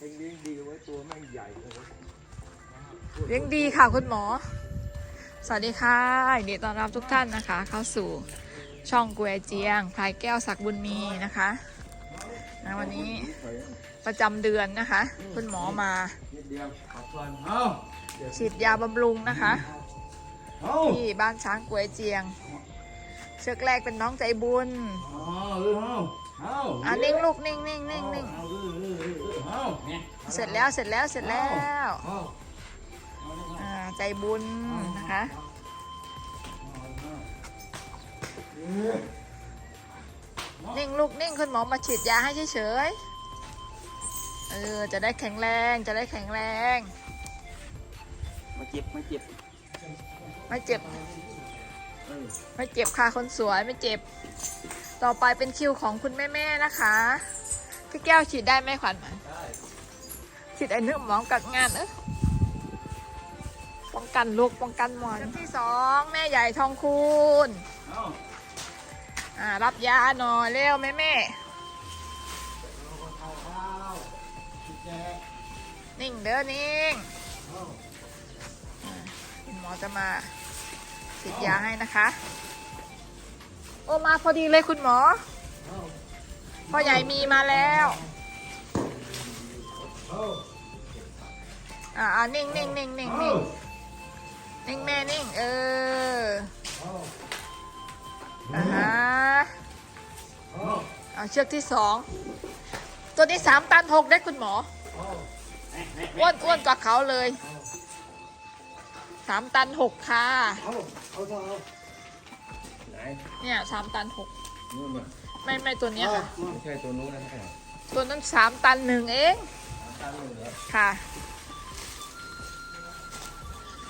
เองเลี้ยงดีไว้ตัวแม่งใหญ่เลยเลี้ยงดีค่ะคุณหมอ สวัสดีค่ะยินดีต้อนรับทุกท่านนะคะ เข้าสู่ช่องกวยเจียงพลายแก้วศักดิ์บุญมีนะคะนะวันนี้ประจำเดือนนะคะ คุณหมอมาฉีดยาบำรุงนะคะที่บ้านช้างกวยเจียง เชือกแรกเป็นน้องใจบุญเอาเออเอาเอาอะนิ่งลูกนิ่งนิ่งนิ่งนิ่งเอาเออเออเออเออเอาเนี่ยเสร็จแล้วเสร็จแล้วเสร็จแล้วเอาอ่าใจบุญนะคะนิ่งลูกนิ่งคุณหมอมาฉีดยาให้เฉยๆเออจะได้แข็งแรงจะได้แข็งแรงมาเจ็บมาเจ็บไม่เจ็บเออไม่เจ็บค่ะคนสวยไม่เจ็บ ต่อไปเป็นคิวของคุณแม่ๆนะคะ พี่แก้วฉีดได้ไหมขวัญมาฉีดไอ้เนื้อหมองกัดงานเออป้องกันลูกป้องกันหมอนที่สองแม่ใหญ่ทองคูณเอาอ่ารับยาหน่อยเร็วแม่แม่นิ่งเด้อนิ่งอ่าคุณหมอจะมาฉีดยาให้นะคะโอ้มาพอดีเลยคุณหมอ พ่อใหญ่มีมาแล้วอ่าอ่านิ่งนิ่งนิ่งนิ่งนิ่งนิ่งแม่นิ่งเอออ่าฮะเอาเชือกที่สองตัวที่สามตันหกได้คุณหมออ้วนอ้วนกว่าเขาเลยสามตันหกค่ะ นเนี่ยสามตันหกนู่นน่ะไม่ไม่ตัวเนี้ยค่ะ ไม่ใช่ตัวนู้นนะใช่ไหมตัวนั้นสามตันหนึ่งเองตามมือเหรอค่ะ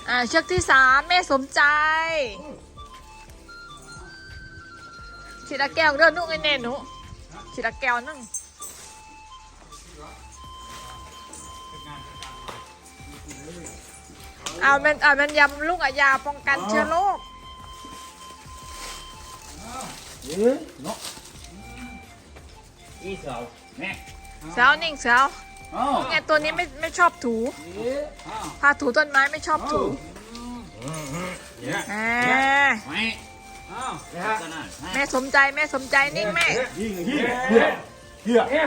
อ่าเชือกที่สามแม่สมใจฉีดละแก้วเด้อนุ่งไอ้เน่หนูฉีดละแก้วนึ่งเอามันเอามันยำลูกอะยาป้องกันเชื้อโรค เอ๊ะเนาะอีเสาแม่สาวนิ่งสาวเอาเนี่ยตัวนี้ไม่ไม่ชอบถูเอ๊ะเอาพาถูต้นไม้ไม่ชอบถูเนี่ยอ่าไม่เอาเนี่ยฮะแม่สมใจแม่สมใจนิ่งแม่ยิงยิงเฮียเฮียเฮีย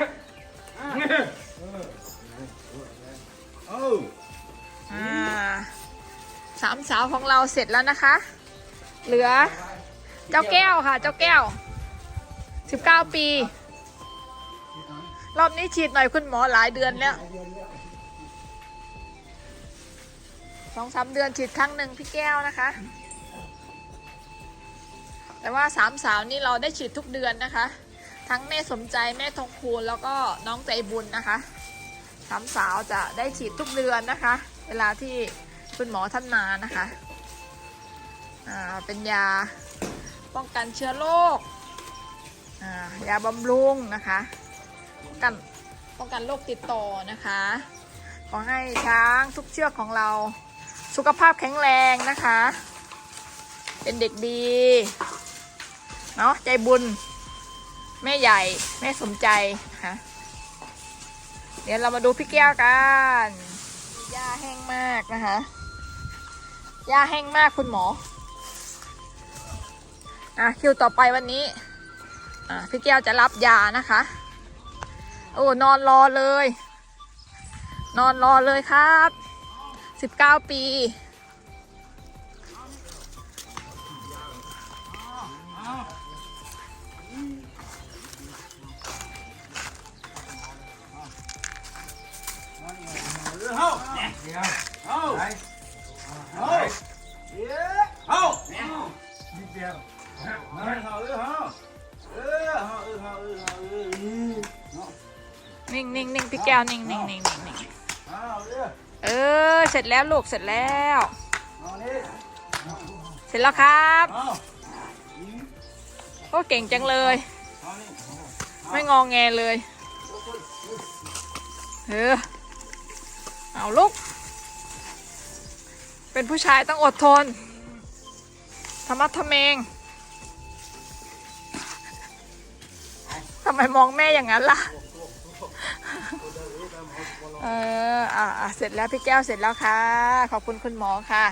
เอออ่าสามสาวของเราเสร็จแล้วนะคะ เหลือ เจ้าแก้วค่ะ เจ้าแก้ว19ปี รอบนี้ฉีดหน่อยคุณหมอหลายเดือนแล้วสองสามเดือนฉีดครั้งหนึ่งพี่แก้วนะคะ แต่ว่าสามสาวนี่เราได้ฉีดทุกเดือนนะคะ ทั้งแม่สมใจแม่ทองคูณแล้วก็น้องใจบุญนะคะสามสาวจะได้ฉีดทุกเดือนนะคะ เวลาที่คุณหมอท่านมานะคะ อ่า เป็นยา ป้องกันเชื้อโรคยาบำรุงนะคะป้องกันป้องกันโรคติดต่อนะคะ ขอให้ช้างทุกเชือกของเราสุขภาพแข็งแรงนะคะ เป็นเด็กดี เนาะใจบุญ แม่ใหญ่ แม่สมใจนะคะเดี๋ยวเรามาดูพี่แก้วกันหญ้าแห้งมากนะคะหญ้าแห้งมากคุณหมอ อะคิวต่อไปวันนี้ อะพี่แก้วจะรับยานะคะ โอ้นอนรอเลย นอนรอเลยครับสิบเก้าปีเอาเนี่ยเอาเอา เอานิดเดียวเอาเอาเออเอาเออเอาเออเอาเออเอาเออนิ่งนิ่งนิ่งพี่แก้วนิ่งนิ่งนิ่งนิ่งนิ่งเอาเออเออ เสร็จแล้วลูกเสร็จแล้ว เอานี่เสร็จแล้วครับ เอาโอ้เก่งจังเลย เอานี่ไม่งองแงเลย เออ เอาลุกเป็นผู้ชายต้องอดทนธรรมะทะเมง ไมมองแม่อย่างนั้นล่ะ เอออะเสร็จแล้วพี่แก้วเสร็จแล้วค่ะ ขอบคุณคุณหมอค่ะ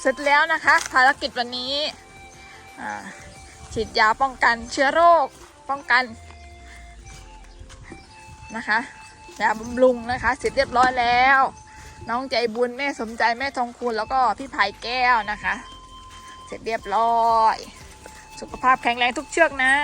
เสร็จแล้วนะคะ ภารกิจวันนี้ฉีดยาป้องกันเชื้อโรคป้องกันนะคะยาบำรุงนะคะ เสร็จเรียบร้อยแล้ว น้องใจบุญแม่สมใจแม่ทองคุณแล้วก็พี่ไผ่แก้วนะคะ เสร็จเรียบร้อย สุขภาพแข็งแรงทุกเชือกนะ